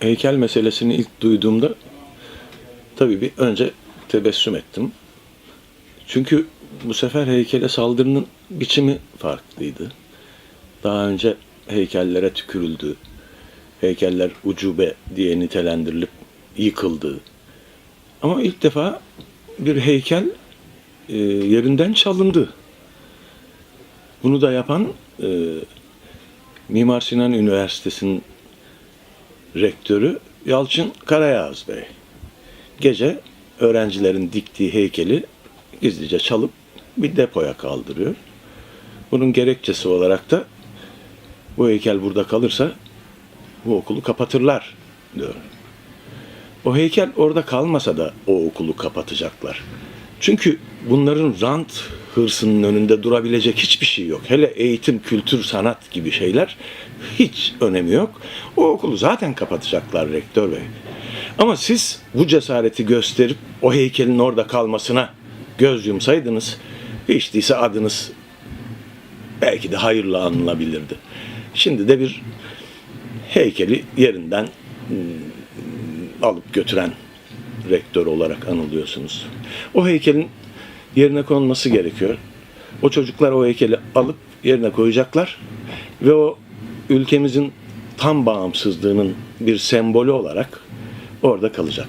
Heykel meselesini ilk duyduğumda tabii bir önce tebessüm ettim. Çünkü bu sefer heykele saldırının biçimi farklıydı. Daha önce heykellere tükürüldü. Heykeller ucube diye nitelendirilip yıkıldı. Ama ilk defa bir heykel e, yerinden çalındı. Bunu da yapan e, Mimar Sinan Üniversitesi'nin rektörü Yalçın Karayağız Bey. Gece öğrencilerin diktiği heykeli gizlice çalıp bir depoya kaldırıyor. Bunun gerekçesi olarak da bu heykel burada kalırsa bu okulu kapatırlar diyor. O heykel orada kalmasa da o okulu kapatacaklar. Çünkü bunların rant hırsının önünde durabilecek hiçbir şey yok. Hele eğitim, kültür, sanat gibi şeyler hiç önemi yok. O okulu zaten kapatacaklar rektör bey. Ama siz bu cesareti gösterip o heykelin orada kalmasına göz yumsaydınız hiç değilse adınız belki de hayırla anılabilirdi. Şimdi de bir heykeli yerinden hmm, alıp götüren rektör olarak anılıyorsunuz. O heykelin yerine konması gerekiyor. O çocuklar o heykeli alıp yerine koyacaklar ve o ülkemizin tam bağımsızlığının bir sembolü olarak orada kalacak.